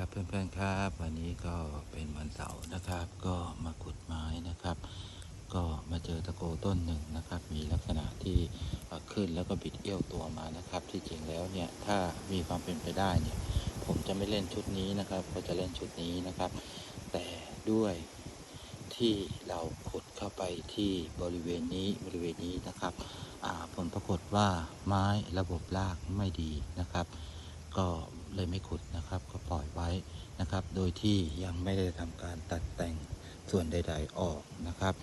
ครับเพื่อนๆครับ วันนี้ก็เป็นวันเสาร์นะครับ ก็มาขุดไม้นะครับ ก็มาเจอตะโกต้นหนึ่งนะครับ มีลักษณะที่ขึ้นแล้วก็บิดเอี้ยวตัวมานะครับ ที่จริงแล้วเนี่ยถ้ามีความเป็นไปได้เนี่ย ผมจะไม่เล่นชุดนี้นะครับ ก็จะเล่นชุดนี้นะครับ แต่ด้วยที่เราขุดเข้าไปที่บริเวณนี้บริเวณนี้นะครับผลปรากฏว่าไม้ระบบรากไม่ดีนะครับ ก็ เลยไม่ขุดนะครับ ก็ปล่อยไว้นะครับ โดยที่ยังไม่ได้ทำการตัดแต่งส่วนใด ๆออกนะครับ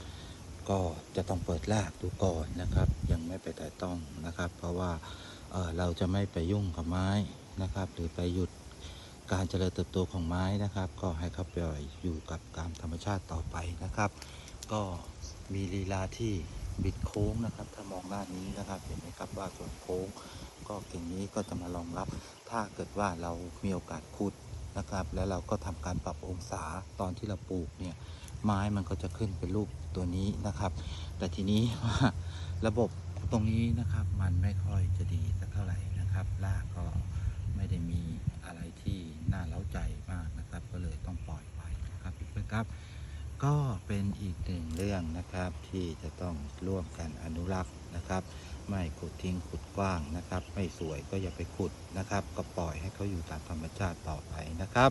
ก็จะต้องเปิดรากดูก่อนนะครับ ยังไม่ไปแต่ต้องนะครับ เพราะว่าเเราจะไม่ไปยุ่งกับไม้นะครับ หรือไปหยุดการเจริญเติบโตของไม้นะครับ ก็ให้เขาปล่อยอยู่กับตามธรรมชาติต่อไปนะครับ ก็มีลีลาที่ บิดโค้งนะครับ ถ้ามองด้านนี้นะครับเห็นไหมครับว่าส่วนโค้งก็เก่งนี้ก็จะมารองรับ ถ้าเกิดว่าเรามีโอกาสขุดนะครับ แล้วเราก็ทำการปรับองศาตอนที่เราปลูกเนี่ยไม้มันก็จะขึ้นเป็นรูปตัวนี้นะครับ แต่ทีนี้ว่าระบบตรงนี้นะครับมันไม่ค่อยจะดีสักเท่าไหร่นะครับรากก็ไม่ได้มีอะไรที่น่าเล้าใจมากนะครับ ก็เลยต้องปล่อยไปนะครับเพื่อนครับ ก็เป็นอีกหนึ่งเรื่องนะครับที่จะต้องร่วมกันอนุรักษ์นะครับ ไม่ขุดทิ้งขุดกว้างนะครับ ไม่สวยก็อย่าไปขุดนะครับ ก็ปล่อยให้เขาอยู่ตามธรรมชาติต่อไปนะครับ